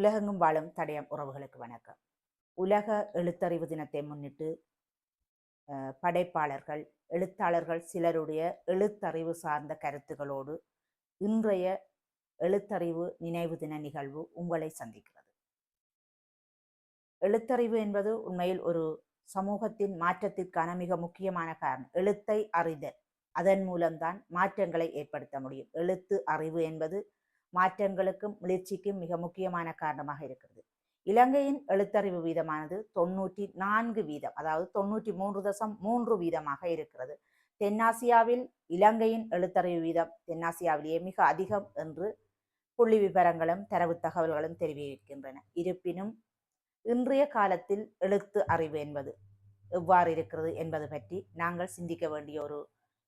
உலகெங்கும் வாழும் தடயம் உறவுகளுக்கு வணக்கம். உலக எழுத்தறிவு தினத்தை முன்னிட்டு படைப்பாளர்கள் எழுத்தாளர்கள் சிலருடைய எழுத்தறிவு சார்ந்த கருத்துகளோடு இன்றைய எழுத்தறிவு நினைவு தின நிகழ்வு உங்களை சந்திக்கிறது. எழுத்தறிவு என்பது உண்மையில் ஒரு சமூகத்தின் மாற்றத்திற்கான மிக முக்கியமான காரணம். எழுத்தை அறிதல். அதன் மூலம்தான் மாற்றங்களை ஏற்படுத்த முடியும். எழுத்து அறிவு என்பது மாற்றங்களுக்கும் முயற்சிக்கும் மிக முக்கியமான காரணமாக இருக்கிறது. இலங்கையின் எழுத்தறிவு வீதமானது தொண்ணூற்றி நான்கு வீதம் அதாவது தொண்ணூற்றி மூன்று தசம் மூன்று வீதமாக இருக்கிறது. தென்னாசியாவில் இலங்கையின் எழுத்தறிவு வீதம் தென்னாசியாவிலேயே மிக அதிகம் என்று புள்ளி விவரங்களும் தரவு தகவல்களும் தெரிவிக்கின்றன. இருப்பினும் இன்றைய காலத்தில் எழுத்து அறிவு என்பது எவ்வாறு இருக்கிறது என்பது பற்றி நாங்கள் சிந்திக்க வேண்டிய ஒரு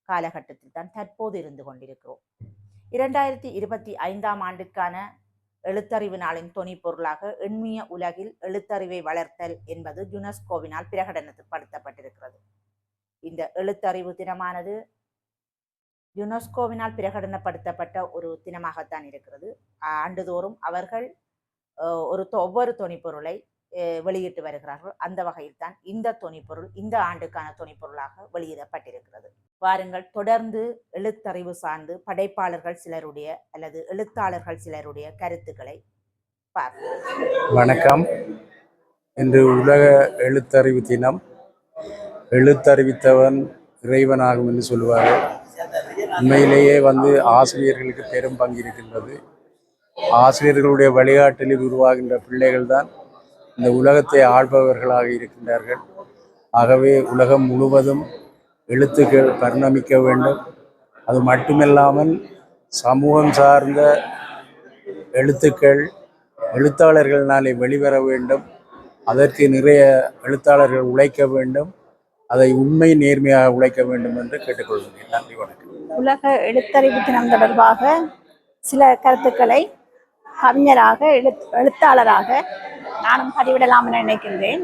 காலகட்டத்தில் தான் தற்போது இருந்து கொண்டிருக்கிறோம். இரண்டாயிரத்தி இருபத்தி ஐந்தாம் ஆண்டுக்கான எழுத்தறிவு நாளின் துணிப்பொருளாக எண்மிய உலகில் எழுத்தறிவை வளர்த்தல் என்பது யுனெஸ்கோவினால் பிரகடனப்படுத்தப்பட்டிருக்கிறது இந்த எழுத்தறிவு தினமானது யுனெஸ்கோவினால் பிரகடனப்படுத்தப்பட்ட ஒரு தினமாகத்தான் இருக்கிறது. ஆண்டுதோறும் அவர்கள் ஒரு தொ- ஒவ்வொரு தொனிப்பொருளை வெளியிட்டு வருகிறார்கள். அந்த வகையில் தான் இந்த துணிப்பொருள் இந்த ஆண்டுக்கான துணிப்பொருளாக வெளியிடப்பட்டிருக்கிறது. வாருங்கள் தொடர்ந்து எழுத்தறிவு சார்ந்து படைப்பாளர்கள் சிலருடைய அல்லது எழுத்தாளர்கள் சிலருடைய கருத்துக்களை பார்ப்போம். வணக்கம். இன்று உலக எழுத்தறிவு தினம். எழுத்தறிவித்தவன் இறைவனாகும் என்று சொல்லுவார்கள். உண்மையிலேயே வந்து ஆசிரியர்களுக்கு பெரும் பங்கு இருக்கின்றது. ஆசிரியர்களுடைய வழிகாட்டலில் உருவாகின்ற பிள்ளைகள் தான் இந்த உலகத்தை ஆள்பவர்களாக இருக்கின்றார்கள். ஆகவே உலகம் முழுவதும் எழுத்துக்கள் பரிணமிக்க வேண்டும். அது மட்டுமில்லாமல் சமூகம் சார்ந்த எழுத்துக்கள் எழுத்தாளர்களாலே வெளிவர வேண்டும். அதற்கு நிறைய எழுத்தாளர்கள் உழைக்க வேண்டும். அதை உண்மை நேர்மையாக உழைக்க வேண்டும் என்று கேட்டுக்கொள்கிறேன். நன்றி வணக்கம். உலக எழுத்தறிவு தினம் தொடர்பாக சில கருத்துக்களை கவிஞராக எழுத் எழுத்தாளராக நானும் பதிவிடலாம் என நினைக்கின்றேன்.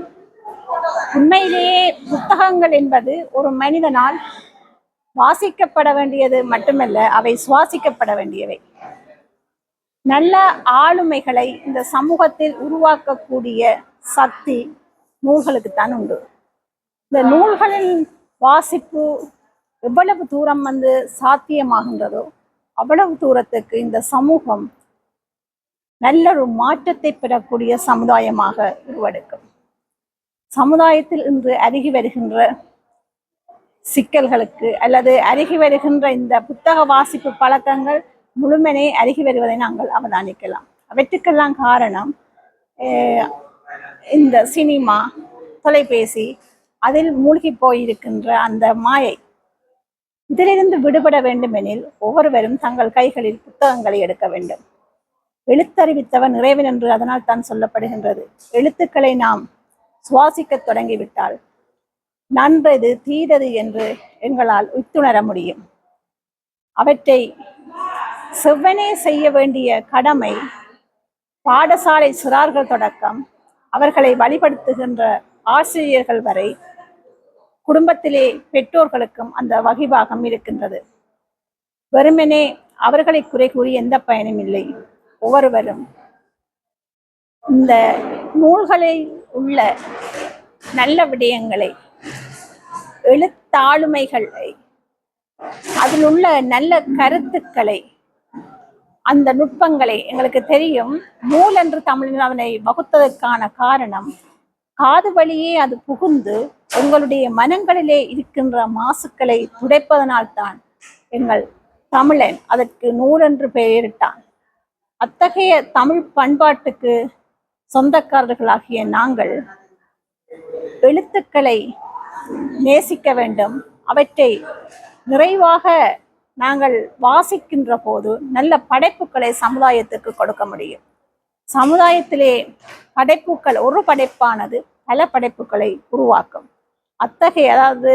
உண்மையிலேயே புத்தகங்கள் என்பது ஒரு மனிதனால் வாசிக்கப்பட வேண்டியது மட்டுமல்ல அவை சுவாசிக்கப்பட வேண்டியவை. நல்ல ஆளுமைகளை இந்த சமூகத்தில் உருவாக்கக்கூடிய சக்தி நூல்களுக்குத்தான் உண்டு. இந்த நூல்களின் வாசிப்பு எவ்வளவு தூரம் வந்து சாத்தியமாகின்றதோ அவ்வளவு தூரத்துக்கு இந்த சமூகம் நல்ல ஒரு மாற்றத்தை பெறக்கூடிய சமுதாயமாக உருவெடுக்கும். சமுதாயத்தில் இன்று அருகி வருகின்ற சிக்கல்களுக்கு அல்லது அருகி வருகின்ற இந்த புத்தக வாசிப்பு பழக்கங்கள் முழுமனே அருகி வருவதை நாங்கள் அவதானிக்கலாம். அவற்றுக்கெல்லாம் காரணம் அஹ், இந்த சினிமா தொலைபேசி அதில் மூழ்கி போயிருக்கின்ற அந்த மாயை. இதிலிருந்து விடுபட வேண்டுமெனில் ஒவ்வொருவரும் தங்கள் கைகளில் புத்தகங்களை எடுக்க வேண்டும். எழுத்தறிவித்தவன் இறைவன் என்று அதனால் தான் சொல்லப்படுகின்றது. எழுத்துக்களை நாம் சுவாசிக்கத் தொடங்கிவிட்டால் நன்றது தீதது என்று எங்களால் உய்த்துணர முடியும். அவற்றை செவ்வனே செய்ய வேண்டிய கடமை பாடசாலை சிறார்கள் தொடக்கம் அவர்களை வழிபடுத்துகின்ற ஆசிரியர்கள் வரை குடும்பத்திலே பெற்றோர்களுக்கும் அந்த வகிபாகம் இருக்கின்றது. வெறுமனே அவர்களை குறை கூறி எந்த பயனும் இல்லை. ஒவ்வொருவரும் இந்த நூல்களில் உள்ள நல்ல விடயங்களை எழுத்தாளுமைகளை அதில் உள்ள நல்ல கருத்துக்களை அந்த நுட்பங்களை எங்களுக்கு தெரியும். நூல் என்று தமிழில் அவனை வகுத்ததற்கான காரணம் காது வழியே அது புகுந்து உங்களுடைய மனங்களிலே இருக்கின்ற மாசுக்களை துடைப்பதனால்தான் எங்கள் தமிழன் அதற்கு நூல் என்று பெயரிட்டான். அத்தகைய தமிழ் பண்பாட்டுக்கு சொந்தக்காரர்களாகிய நாங்கள் எழுத்துக்களை நேசிக்க வேண்டும். அவற்றை நிறைவாக நாங்கள் வாசிக்கின்ற போது நல்ல படைப்புகளை சமுதாயத்துக்கு கொடுக்க முடியும். சமுதாயத்திலே படைப்புகள் ஒரு படைப்பானது பல படைப்புகளை உருவாக்கும். அத்தகைய அதாவது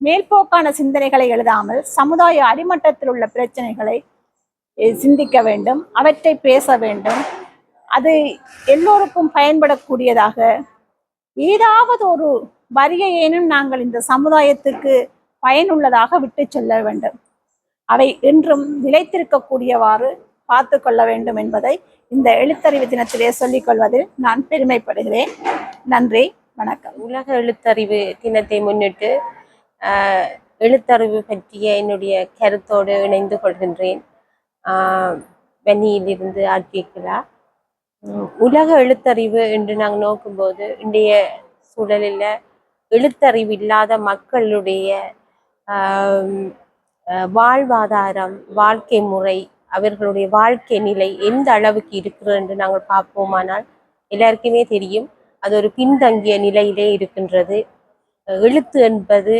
மேல்போக்கான சிந்தனைகளை எழுதாமல் சமுதாய அடிமட்டத்தில் உள்ள பிரச்சனைகளை சிந்திக்க வேண்டும் அவற்றை பேச வேண்டும். அது எல்லோருக்கும் பயன்படக்கூடியதாக. ஏதாவது ஒரு வரியையேனும் நாங்கள் இந்த சமுதாயத்துக்கு பயனுள்ளதாக விட்டு செல்ல வேண்டும். அவை என்றும் நிலைத்திருக்கக்கூடியவாறு பார்த்து கொள்ள வேண்டும் என்பதை இந்த எழுத்தறிவு தினத்திலே சொல்லிக்கொள்வதில் நான் பெருமைப்படுகிறேன். நன்றி வணக்கம். உலக எழுத்தறிவு தினத்தை முன்னிட்டு எழுத்தறிவு பற்றிய என்னுடைய கருத்தோடு இணைந்து கொள்கின்றேன். ஆஹ், வன்னியிலிருந்து உலக எழுத்தறிவு என்று நாங்கள் நோக்கும்போது இன்றைய சூழலில் எழுத்தறிவு இல்லாத மக்களுடைய ஆஹ், வாழ்வாதாரம் வாழ்க்கை முறை அவர்களுடைய வாழ்க்கை நிலை எந்த அளவுக்கு இருக்கிறது என்று நாங்கள் பார்ப்போமானால் எல்லாருக்குமே தெரியும். அது ஒரு பின்தங்கிய நிலையிலே இருக்கின்றது. எழுத்து என்பது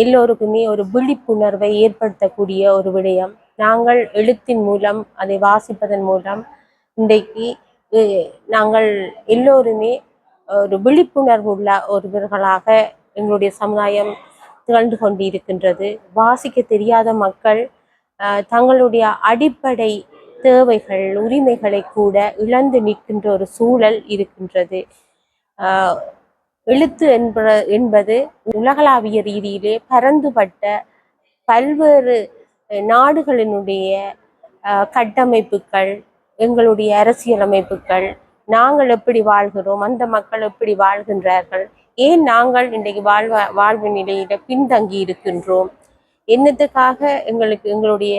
எல்லோருக்குமே ஒரு விழிப்புணர்வை ஏற்படுத்தக்கூடிய ஒரு விடயம். நாங்கள் எழுத்தின் மூலம் அதை வாசிப்பதன் மூலம் இன்றைக்கு நாங்கள் எல்லோருமே ஒரு விழிப்புணர்வு உள்ள ஒருவர்களாக எங்களுடைய சமுதாயம் திகழ்ந்து கொண்டு இருக்கின்றது வாசிக்க தெரியாத மக்கள் தங்களுடைய அடிப்படை தேவைகள் உரிமைகளை கூட இழந்து நிற்கின்ற ஒரு சூழல் இருக்கின்றது. எழுத்து என்ப என்பது உலகளாவிய ரீதியிலே பரந்துபட்ட பல்வேறு நாடுகளினுடைய கட்டமைப்புகள் எங்களுடைய அரசியலமைப்புகள் நாங்கள் எப்படி வாழ்கிறோம்? அந்த மக்கள் எப்படி வாழ்கின்றார்கள்? ஏன் நாங்கள் இன்றைக்கு வாழ்வ வாழ்வு நிலையில பின்தங்கி இருக்கின்றோம்? என்னத்துக்காக எங்களுக்கு எங்களுடைய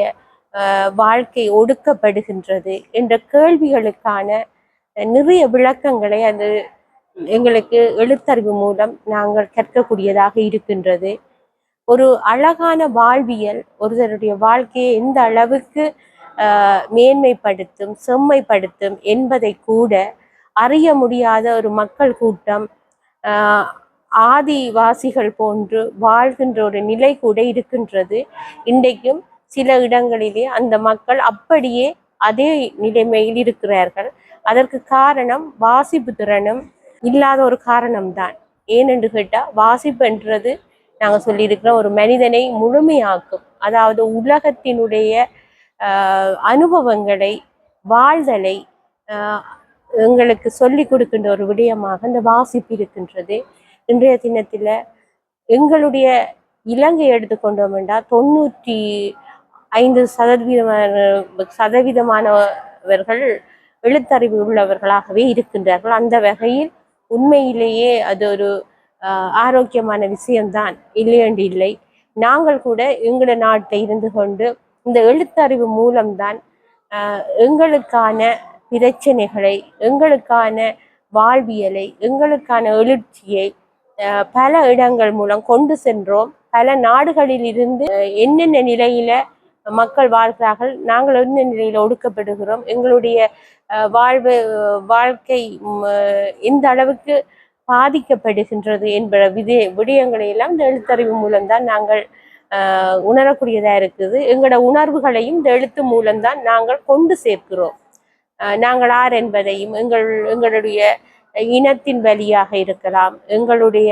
வாழ்க்கை ஒடுக்கப்படுகின்றது? என்ற கேள்விகளுக்கான நிறைய விளக்கங்களை அது எங்களுக்கு எழுத்தறிவு மூலம் நாங்கள் கற்கக்கூடியதாக இருக்கின்றது. ஒரு அழகான வாழ்வியல் ஒருவருடைய வாழ்க்கையை எந்த அளவுக்கு மேன்மைப்படுத்தும் செம்மைப்படுத்தும் என்பதை கூட அறிய முடியாத ஒரு மக்கள் கூட்டம் ஆதிவாசிகள் போன்று வாழ்கின்ற ஒரு நிலை கூட இருக்கின்றது. இன்றைக்கும் சில இடங்களிலே அந்த மக்கள் அப்படியே அதே நிலைமையில் இருக்கிறார்கள். அதற்கு காரணம் வாசிப்பு திறனும் இல்லாத ஒரு காரணம்தான். ஏனென்று கேட்டால் வாசிப்புன்றது நாங்கள் சொல்லியிருக்கிறோம் ஒரு மனிதனை முழுமையாக்கும். அதாவது உலகத்தினுடைய அனுபவங்களை வாழ்தலை எங்களுக்கு சொல்லி கொடுக்கின்ற ஒரு விடயமாக இந்த வாசிப்பு இருக்கின்றது. இன்றைய தினத்தில் எங்களுடைய இலங்கை எடுத்துக்கொண்டோம் என்றால் தொண்ணூற்றி ஐந்து சதவீதமான சதவீதமானவர்கள் எழுத்தறிவு உள்ளவர்களாகவே இருக்கின்றார்கள். அந்த வகையில் உண்மையிலேயே அது ஒரு ஆரோக்கியமான விஷயம்தான். இல்லையண்டு இல்லை. நாங்கள் கூட எங்கள நாட்டை இருந்து கொண்டு இந்த எழுத்தறிவு மூலம்தான் எங்களுக்கான பிரச்சனைகளை எங்களுக்கான வாழ்வியலை எங்களுக்கான எழுச்சியை பல இடங்கள் மூலம் கொண்டு சென்றோம். பல நாடுகளில் இருந்து என்னென்ன நிலையில மக்கள் வாழ்கிறார்கள். நாங்கள் இந்த நிலையில் ஒடுக்கப்படுகிறோம்? எங்களுடைய வாழ்வு வாழ்க்கை எந்த அளவுக்கு பாதிக்கப்படுகின்றது என்ற விதய விடயங்களை எல்லாம் இந்த எழுத்தறிவு மூலம்தான் நாங்கள் உணரக்கூடியதாக உணரக்கூடியதா இருக்குது. எங்களோட உணர்வுகளையும் இந்த எழுத்து மூலம்தான் நாங்கள் கொண்டு சேர்க்கிறோம். நாங்கள் யார் என்பதையும் எங்கள் எங்களுடைய இனத்தின் வழியாக இருக்கலாம். எங்களுடைய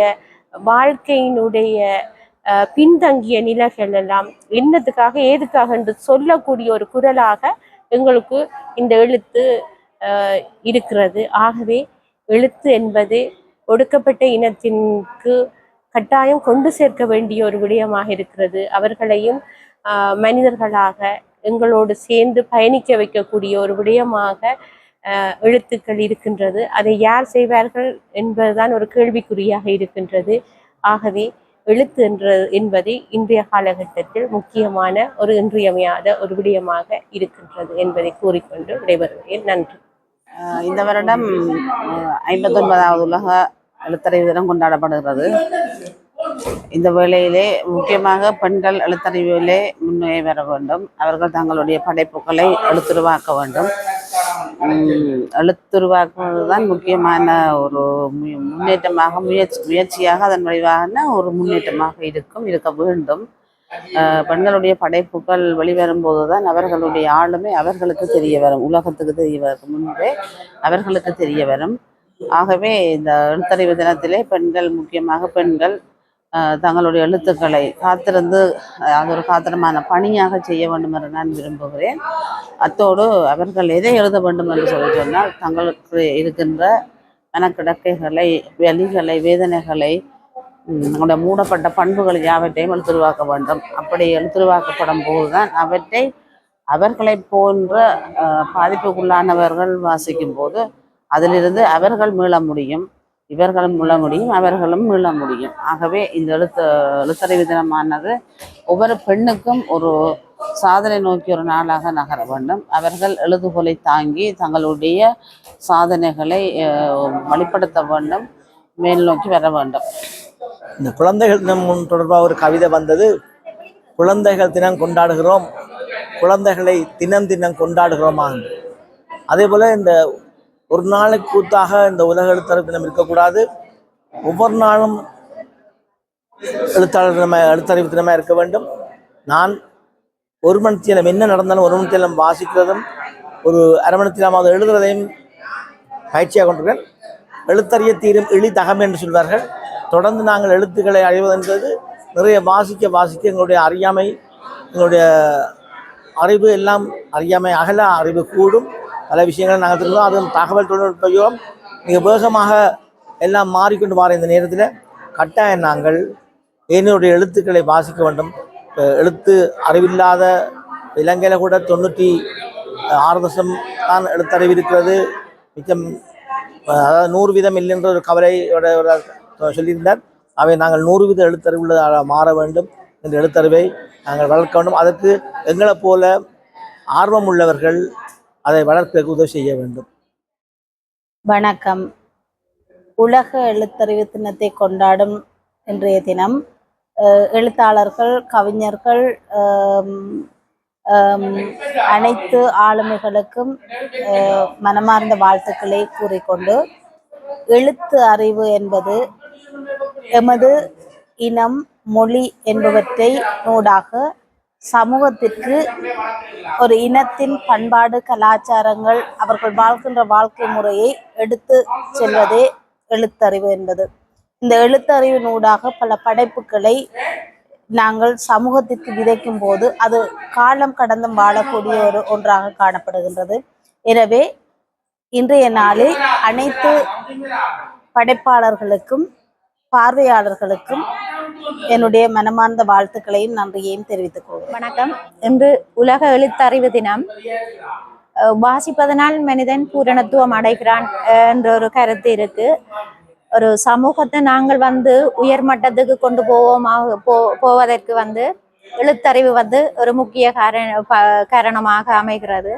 வாழ்க்கையினுடைய பின்தங்கிய நிலைகள் எல்லாம் என்னத்துக்காக ஏதுக்காக என்று சொல்லக்கூடிய ஒரு குரலாக எங்களுக்கு இந்த எழுத்து இருக்கிறது. ஆகவே எழுத்து என்பது ஒடுக்கப்பட்ட இனத்திற்கு கட்டாயம் கொண்டு சேர்க்க வேண்டிய ஒரு விடயமாக இருக்கிறது. அவர்களையும் மனிதர்களாக எங்களோடு சேர்ந்து பயணிக்க வைக்கக்கூடிய ஒரு விடயமாக எழுத்துக்கள் இருக்கின்றது. அதை யார் செய்வார்கள் என்பதுதான் ஒரு கேள்விக்குறியாக இருக்கின்றது. ஆகவே எழுத்து என்ற என்பது இன்றைய காலகட்டத்தில் முக்கியமான ஒரு இன்றியமையாத ஒரு விடயமாக இருக்கின்றது என்பதை கூறிக்கொண்டு விடைபெறுகிறேன். நன்றி. ஆஹ் இந்த வருடம் ஐம்பத்தொன்பதாவது உலக எழுத்தறிவு தினம் கொண்டாடப்படுகிறது. இந்த வேளையிலே முக்கியமாக பெண்கள் எழுத்தறிவிலே முன்னே வர வேண்டும். அவர்கள் தங்களுடைய படைப்புகளை எழுத்துருவாக்க வேண்டும். உம், தான் முக்கியமான ஒரு மு- முன்னேற்றமாக முயற்சி முயற்சியாக அதன் விளைவான ஒரு முன்னேற்றமாக இருக்கும் இருக்க வேண்டும். பெண்களுடைய படைப்புகள் வெளிவரும்போது தான் அவர்களுடைய ஆளுமை அவர்களுக்கு தெரிய வரும் உலகத்துக்கு தெரிய வரும். முன்பே அவர்களுக்கு தெரிய வரும். ஆகவே இந்த எழுத்தறிவு தினத்திலே பெண்கள் முக்கியமாக பெண்கள் தங்களுடைய எழுத்துக்களை காத்திருந்து அது ஒரு காத்திரமான பணியாக செய்ய வேண்டும் என்று நான் விரும்புகிறேன். அத்தோடு அவர்கள் எதை எழுத வேண்டும் என்று சொல்லி சொன்னால் தங்களுக்கு இருக்கின்ற மனக்கிடக்கைகளை வலிகளை வேதனைகளை நம்முடைய மூடப்பட்ட பண்புகள் யாவற்றையும் எழுத்துருவாக்க வேண்டும். அப்படி எழுத்துருவாக்கப்படும் போதுதான் அவற்றை அவர்களை போன்ற பாதிப்புக்குள்ளானவர்கள் வாசிக்கும் போது அதிலிருந்து அவர்கள் மீள முடியும். இவர்களும் மீள முடியும் அவர்களும் மீள முடியும். ஆகவே இந்த எழுத்து எழுத்தறிவு தினமானது ஒவ்வொரு பெண்ணுக்கும் ஒரு சாதனை நோக்கி ஒரு நாளாக நகர வேண்டும். அவர்கள் எழுதுகோலை தாங்கி தங்களுடைய சாதனைகளை வழிப்படுத்த வெளிப்படுத்த வேண்டும் மேல் நோக்கி வர வேண்டும். இந்த குழந்தைகள் தினம் தொடர்பாக ஒரு கவிதை வந்தது. குழந்தைகள் தினம் கொண்டாடுகிறோம் குழந்தைகளை தினம் தினம் கொண்டாடுகிறோமா என்று. அதே போல இந்த ஒரு நாளைக்கு கூத்தாக இந்த உலக எழுத்தறிவு தினம் இருக்கக்கூடாது. ஒவ்வொரு நாளும் எழுத்தாளர் தினமாக எழுத்தறிவு தினமாக இருக்க வேண்டும். நான் ஒரு மணித்தேலம் என்ன நடந்தாலும் ஒரு மணித்தியம் வாசிக்கிறதும் ஒரு அரை மணித்தியமாவது எழுதுறதையும் பயிற்சியாக கொண்டிருக்கிறேன். எழுத்தறிய தீரும் இழி தகம் என்று சொல்வார்கள். தொடர்ந்து நாங்கள் எழுத்துக்களை அறிவது நிறைய வாசிக்க வாசிக்க எங்களுடைய அறியாமை எங்களுடைய அறிவு எல்லாம் அறியாமை அகல அறிவு கூடும். பல விஷயங்களை நாங்கள் தெரிஞ்சோம் அதுவும் தகவல் தொழில்நுட்ப யுகம் மிக வேகமாக எல்லாம் மாறிக்கொண்டு மாற இந்த நேரத்தில் கட்டாயம் நாங்கள் என்னுடைய எழுத்துக்களை வாசிக்க வேண்டும். எழுத்து அறிவில்லாத இலங்கையில் கூட தொண்ணூற்றி ஆறு தசம் தான் எழுத்தறிவு இருக்கிறது. மிச்சம் அதாவது நூறு வீதம் இல்லைன்ற ஒரு கவலையோட சொல்லியிருந்தார். அவை நாங்கள் நூறு வீத எழுத்தறிவுள்ள மாற வேண்டும். என்ற எழுத்தறிவை நாங்கள் வளர்க்க வேண்டும். அதற்கு எங்களைப் போல ஆர்வம் உள்ளவர்கள் அதை வளர்க்க உதவி செய்ய வேண்டும். வணக்கம். உலக எழுத்தறிவு தினத்தை கொண்டாடும் இன்றைய தினம் அஹ், எழுத்தாளர்கள் கவிஞர்கள் அனைத்து ஆளுமைகளுக்கும் மனமார்ந்த வாழ்த்துக்களை கூறிக்கொண்டு எழுத்து அறிவு என்பது எமது இனம் மொழி என்பவற்றை நூடாக சமூகத்திற்கு ஒரு இனத்தின் பண்பாடு கலாச்சாரங்கள் அவர்கள் வாழ்கின்ற வாழ்க்கை முறையை எடுத்து செல்வதே எழுத்தறிவு என்பது. இந்த எழுத்தறிவினூடாக பல படைப்புகளை நாங்கள் சமூகத்திற்கு விதைக்கும் போது அது காலம் கடந்தும் வாழக்கூடிய ஒரு ஒன்றாக காணப்படுகின்றது. எனவே இன்றைய நாளில் அனைத்து படைப்பாளர்களுக்கும் பார்வையாளர்களுக்கும் என்னுடைய மனமார்ந்த வாழ்த்துக்களையும் நன்றியையும் தெரிவித்துக் கொள்கிறேன். வணக்கம். இன்று உலக எழுத்தறிவு தினம். அஹ் வாசிப்பதனால் மனிதன் பூரணத்துவம் அடைகிறான் என்ற ஒரு கருத்து இருக்கு. ஒரு சமூகத்தை நாங்கள் வந்து உயர் மட்டத்துக்கு கொண்டு போவோமாக போ போவதற்கு வந்து எழுத்தறிவு வந்து ஒரு முக்கிய காரண காரணமாக அமைகிறது.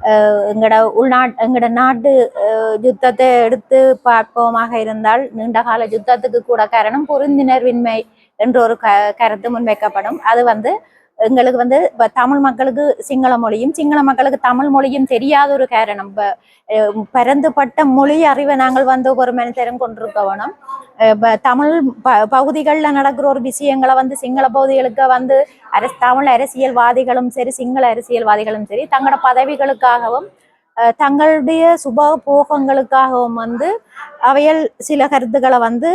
எங்களோட எங்கட உள்நாட் எங்கட நாட்டு அஹ் யுத்தத்தை எடுத்து பார்ப்போமாக இருந்தால் நீண்ட கால யுத்தத்துக்கு கூட காரணம் பொருந்தினர்வின்மை என்ற ஒரு க கருத்து முன்வைக்கப்படும். அது வந்து எங்களுக்கு வந்து தமிழ் மக்களுக்கு சிங்கள மொழியும் சிங்கள மக்களுக்கு தமிழ் மொழியும் தெரியாத ஒரு காரணம் இப்ப, பரந்துபட்ட மொழி அறிவை நாங்கள் வந்து ஒரு மனிதரும் கொண்டிருக்கணும் தமிழ் ப பகுதிகளில் நடக்கிற ஒரு விஷயங்களை வந்து சிங்கள பகுதிகளுக்கு வந்து அரசு தமிழ் அரசியல்வாதிகளும் சரி சிங்கள அரசியல்வாதிகளும் சரி தங்களோட பதவிகளுக்காகவும் தங்களுடைய சுப போகங்களுக்காகவும் வந்து அவையல் சில கருத்துக்களை வந்து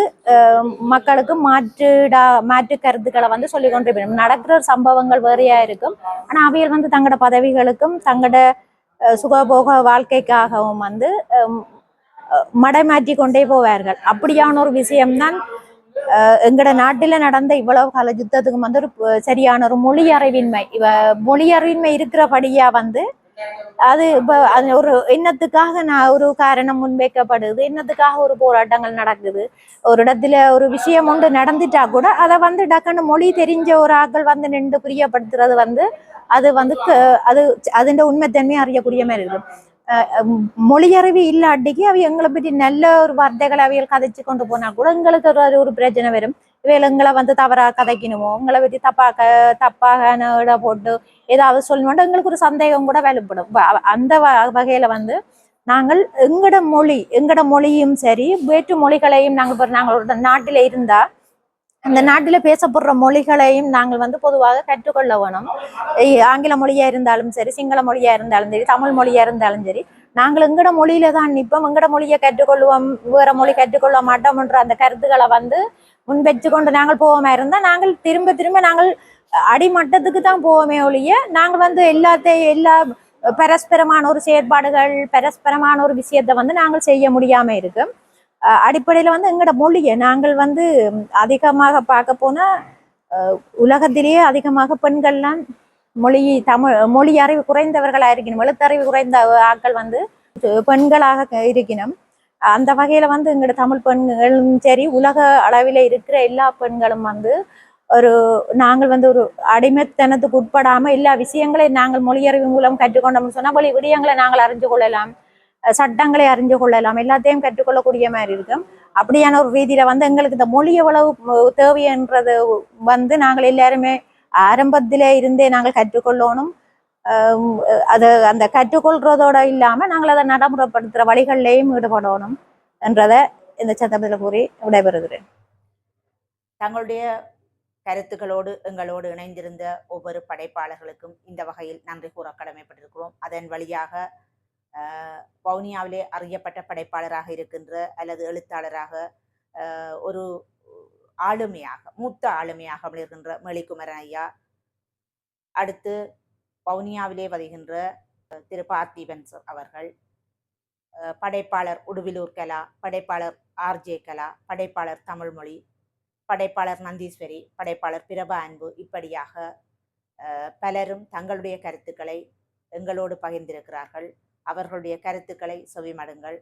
மக்களுக்கு மாற்றுடா மாற்று கருத்துக்களை வந்து சொல்லி கொண்டு போயிடும் நடக்கிற சம்பவங்கள் வேறையா இருக்கும். ஆனா அவையல் வந்து தங்களோட பதவிகளுக்கும் தங்களோட சுகபோக வாழ்க்கைக்காகவும் வந்து மடை அஹ், மடைமாற்றி கொண்டே போவார்கள். அப்படியான ஒரு விஷயம்தான் எங்களோட எங்கட நாட்டில நடந்த இவ்வளவு கால யுத்தத்துக்கு வந்து ஒரு சரியான ஒரு மொழி அறிவின்மை இவ மொழி அறிவின்மை இருக்கிறபடியா வந்து அது இப்போ அது ஒரு என்னத்துக்காக நான் ஒரு காரணம் முன்வைக்கப்படுது? என்னத்துக்காக ஒரு போராட்டங்கள் நடக்குது? ஒரு இடத்துல ஒரு விஷயம் ஒன்று நடந்துட்டா கூட அதை வந்து டக்குன்னு மொழி தெரிஞ்ச ஒரு ஆட்கள் வந்து நின்று புரியப்படுத்துறது வந்து அது வந்து அது அதுண்ட உண்மைத்தன்மையை அறியக்கூடிய மாதிரி இருக்கு அஹ் மொழியறிவு இல்லாட்டிக்கு அவ எங்களை பற்றி நல்ல ஒரு வார்த்தைகளை அவைகள் கதைச்சு கொண்டு போனா கூட எங்களுக்கு ஒரு ஒரு பிரச்சனை வரும். இவைகள் எங்களை வந்து தவறாக கதைக்கணுமோ உங்களை பற்றி தப்பாக தப்பாக இட போட்டு ஏதாவது சொல்லணும்னா எங்களுக்கு ஒரு சந்தேகம் கூட வெளிப்படும். அந்த வ- வகையில வந்து நாங்கள் எங்கட மொழி எங்கட மொழியும் சரி வேற்று மொழிகளையும் நாங்கள் இப்போ நாட்டில் இருந்தால் அந்த நாட்டில் பேசப்படுற மொழிகளையும் நாங்கள் வந்து பொதுவாக கற்றுக்கொள்ள வேணும். ஆங்கில மொழியாக இருந்தாலும் சரி சிங்கள மொழியாக இருந்தாலும் சரி தமிழ் மொழியாக இருந்தாலும் சரி நாங்கள் எங்கட மொழியில தான் நிற்போம் எங்கட மொழியை கற்றுக்கொள்வோம் வேற மொழி கற்றுக்கொள்ள மாட்டோம்ன்ற அந்த கருத்துக்களை வந்து முன்வச்சு கொண்டு நாங்கள் போவோமா இருந்தால் நாங்கள் திரும்ப திரும்ப நாங்கள் அடிமட்டத்துக்கு தான் போவோமே ஒழிய நாங்கள் வந்து எல்லாத்தையும் எல்லா பரஸ்பரமான ஒரு செயற்பாடுகள் பரஸ்பரமான ஒரு விஷயத்தை வந்து நாங்கள் செய்ய முடியாம இருக்கு. அஹ் அடிப்படையில வந்து எங்களோட மொழியை நாங்கள் வந்து அதிகமாக பார்க்க போனா அஹ் உலகத்திலேயே அதிகமாக பெண்கள்லாம் மொழி தமிழ் மொழி அறிவு குறைந்தவர்களாக இருக்கணும் எழுத்தறிவு குறைந்த ஆட்கள் வந்து பெண்களாக இருக்கணும். அந்த வகையில் வந்து எங்களோட தமிழ் பெண்களும் சரி உலக அளவில் இருக்கிற எல்லா பெண்களும் வந்து ஒரு நாங்கள் வந்து ஒரு அடிமைத்தனத்துக்கு உட்படாமல் எல்லா விஷயங்களையும் நாங்கள் மொழியறிவு மூலம் கற்றுக்கொண்டோம்னு சொன்னால் வழி விடயங்களை நாங்கள் அறிஞ்சு கொள்ளலாம். சட்டங்களை அறிஞ்சு கொள்ளலாம். எல்லாத்தையும் கற்றுக்கொள்ளக்கூடிய மாதிரி இருக்கும் அப்படியான ஒரு ரீதியில் வந்து எங்களுக்கு இந்த மொழி எவ்வளவு தேவைன்றது வந்து நாங்கள் எல்லாருமே ஆரம்பத்திலே இருந்தே நாங்கள் கற்றுக்கொள்ளணும். அது அந்த கற்றுக்கொள்றதோட இல்லாமல் நாங்கள் அதை நடைமுறைப்படுத்துற வழிகள்லையும் ஈடுபடணும் என்றதை இந்த சந்தர்ப்பத்தில் கூறி விடைபெறுகிறேன். தங்களுடைய கருத்துக்களோடு எங்களோடு இணைந்திருந்த ஒவ்வொரு படைப்பாளர்களுக்கும் இந்த வகையில் நன்றி கூற கடமைப்பட்டிருக்கிறோம். அதன் வழியாக ஆஹ், வவுனியாவிலே அறியப்பட்ட படைப்பாளராக இருக்கின்ற அல்லது எழுத்தாளராக ஆஹ், ஒரு ஆளுமையாக மூத்த ஆளுமையாக இருக்கின்ற மெளிக்குமரன் ஐயா அடுத்து வவுனியாவிலே வருகின்ற திரு பார்த்திபன் சார் அவர்கள். படைப்பாளர் உடுவிலூர் கலா படைப்பாளர் ஆர்ஜே கலா படைப்பாளர் தமிழ்மொழி படைப்பாளர் நந்தீஸ்வரி படைப்பாளர் பிரபா அன்பு இப்படியாக பலரும் தங்களுடைய கருத்துக்களை எங்களோடு பகிர்ந்திருக்கிறார்கள். அவர்களுடைய கருத்துக்களை செவிமடுங்கள்.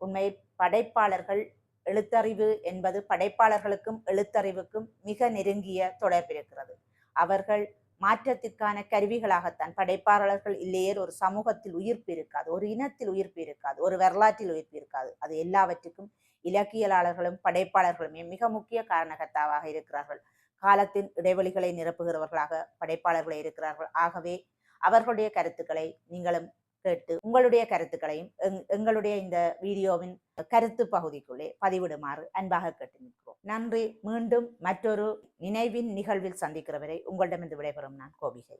உண்மையில் படைப்பாளர்கள் எழுத்தறிவு என்பது படைப்பாளர்களுக்கும் எழுத்தறிவுக்கும் மிக நெருங்கிய தொடர்பு இருக்கிறது அவர்கள் மாற்றத்திற்கான கருவிகளாகத்தான். படைப்பாளர்கள் இல்லையே ஒரு சமூகத்தில் உயிர்ப்பு இருக்காது. ஒரு இனத்தில் உயிர்ப்பு இருக்காது. ஒரு வரலாற்றில் உயிர்ப்பு இருக்காது. அது எல்லாவற்றுக்கும் இலக்கியலாளர்களும் படைப்பாளர்களுமே மிக முக்கிய காரணகர்த்தாவாக இருக்கிறார்கள். காலத்தின் இடைவெளிகளை நிரப்புகிறவர்களாக படைப்பாளர்களே இருக்கிறார்கள். ஆகவே அவர்களுடைய கருத்துக்களை நீங்களும் கேட்டு உங்களுடைய கருத்துக்களையும் எங்- எங்களுடைய இந்த வீடியோவின் கருத்து பகுதிக்குள்ளே பதிவிடுமாறு அன்பாக கேட்டு நிற்கிறோம் நன்றி. மீண்டும் மற்றொரு நினைவின் நிகழ்வில் சந்திக்கிறவரை உங்களிடமிருந்து விடைபெறும் நான் கோபிகை.